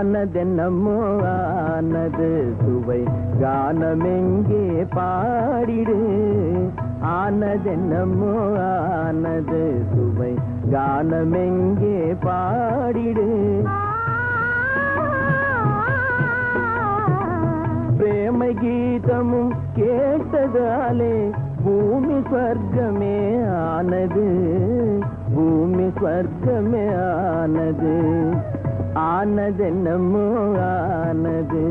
ஆனதென்னமோ ஆனது சுவை கானமெங்கே பாடிடு. ஆனதென்னமோ ஆனது சுவை கானமெங்கே பாடிடு. பிரேம கீதமும் கேட்டதாலே பூமி ஸ்வர்க்கமே ஆனது. பூமி ஸ்வர்க்கமே ஆனது. ஆனதென்னமோ ஆனது.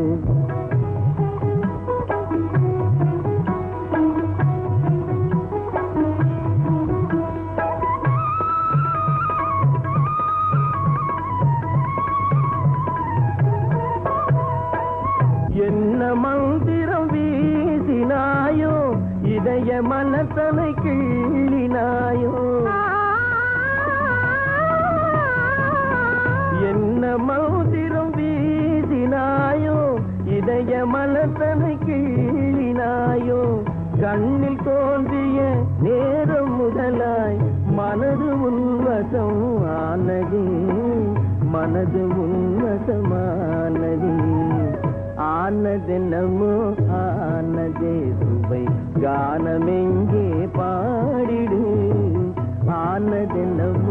என்ன மந்திரம் வீசினாயோ இதய மனத்தனை கிள்ளினாயோ. இதய மனத்தனை கீழினாயோ கண்ணில் தோன்றிய நேரம் முதலாய் மனது உன்வசம் ஆனது மனது உன்வசமானது ஆனதென்னமோ ஆனதே சுவை கானமெங்கே பாடிடு. ஆனதென்னமோ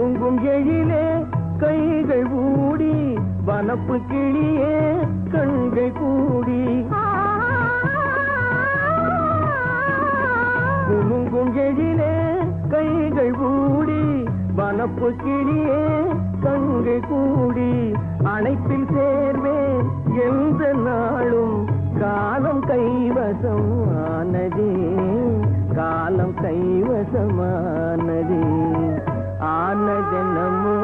குலுங்கும் எழிலே கைகள் ஊடி வனப்பு கிளியே கண்கள் கூடி குலுங்கும் எழிலே கைகள் ஊடி வனப்பு கிளியே கண்கள் கூடி அணைப்பில் சேர்வேன் எந்த நாளும் காலம் கைவசம் ஆனதே காலம் கைவசமானதே. ஆனதென்னமோ